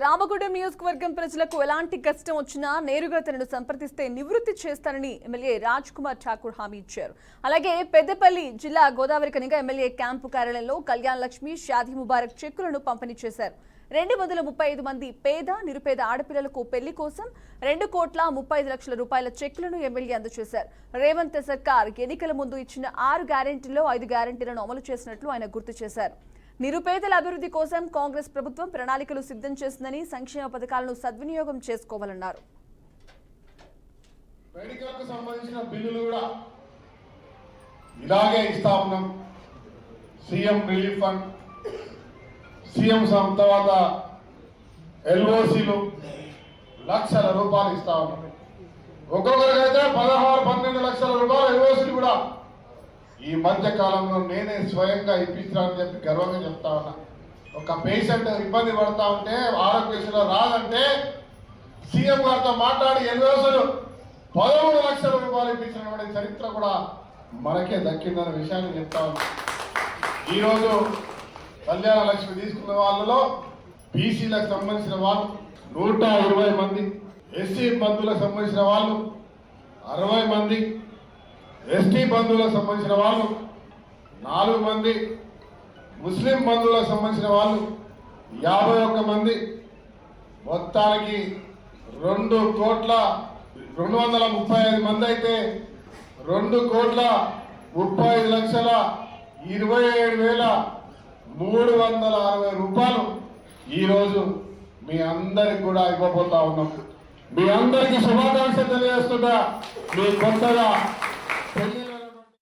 రామగూడెం నియోజకవర్గం ప్రజలకు ఎలాంటి కష్టం వచ్చినా నేరుగా తనను సంప్రదిస్తే నివృత్తి చేస్తానని ఎమ్మెల్యే రాజ్ కుమార్ ఠాకూర్ హామీ ఇచ్చారు. అలాగే పెద్దపల్లి జిల్లా గోదావరి కనిగా ఎమ్మెల్యే క్యాంపు కార్యాలయంలో కళ్యాణ్ లక్ష్మి షాదీ ముబారక్ చెక్కులను పంపిణీ చేశారు. రెండు వందల ముప్పై ఐదు మంది పేద నిరుపేద ఆడపిల్లలకు పెళ్ళి కోసం రెండు కోట్ల ముప్పై ఐదు లక్షల రూపాయల చెక్కులను ఎమ్మెల్యే అందజేశారు. రేవంత్ సర్కార్ ఎన్నికల ముందు ఇచ్చిన ఆరు గ్యారంటీల్లో ఐదు గ్యారెంటీలను అమలు చేసినట్లు ఆయన గుర్తు చేశారు. నిరుపేదల అభివృద్ధి కోసం కాంగ్రెస్ ప్రభుత్వం ప్రణాళికలు సిద్ధం చేస్తుందని సంక్షేమ పథకాలను సద్వినియోగం చేసుకోవాలన్నారు. మెడికల్కు సంబంధించిన బిల్లులు కూడా ఇలాగే ఇస్తా ఉన్నాం. సీఎం రిలీఫ్ ఫండ్ సీఎం తర్వాత ఎల్ఓసీలు లక్షల రూపాయలు ఇస్తా ఉన్నాం. ఒక్కొక్కరికైతే పదహారు పన్నెండు లక్షల రూపాయలు ఎల్ఓసీలు కూడా ఈ మధ్య కాలంలో నేనే స్వయంగా ఇప్పించానని చెప్పి గర్వంగా చెప్తా ఉన్నా. ఒక పేషెంట్ ఇబ్బంది పడతా ఉంటే ఆరోగ్యశ్రీలో రాదంటే సీఎం గారితో మాట్లాడి ఎల్ఓసీలు పదమూడు లక్షల రూపాయలు ఇప్పించిన చరిత్ర కూడా మనకే దక్కిందన్న విషయాన్ని చెప్తా ఉన్నా. ఈరోజు కళ్యాణ లక్ష్మి తీసుకున్న వాళ్ళలో బీసీలకు సంబంధించిన వాళ్ళు నూట ఇరవై మంది ఎస్సీ బంధువులకు సంబంధించిన వాళ్ళు అరవై మంది ఎస్టీ బంధువులకు సంబంధించిన వాళ్ళు నాలుగు మంది ముస్లిం బంధువులకు సంబంధించిన వాళ్ళు యాభై ఒక్క మంది మొత్తానికి రెండు కోట్ల రెండు వందల ముప్పై ఐదు మంది అయితే రెండు కోట్ల ముప్పై ఐదు లక్షల ఇరవై ఏడు వేల మూడు వందల అరవై రూపాయలు ఈరోజు మీ అందరికి కూడా ఇవ్వబోతా ఉన్నాం. మీ అందరికీ శుభాకాంక్షలు తెలియజేస్తుందా మీ కొత్తగా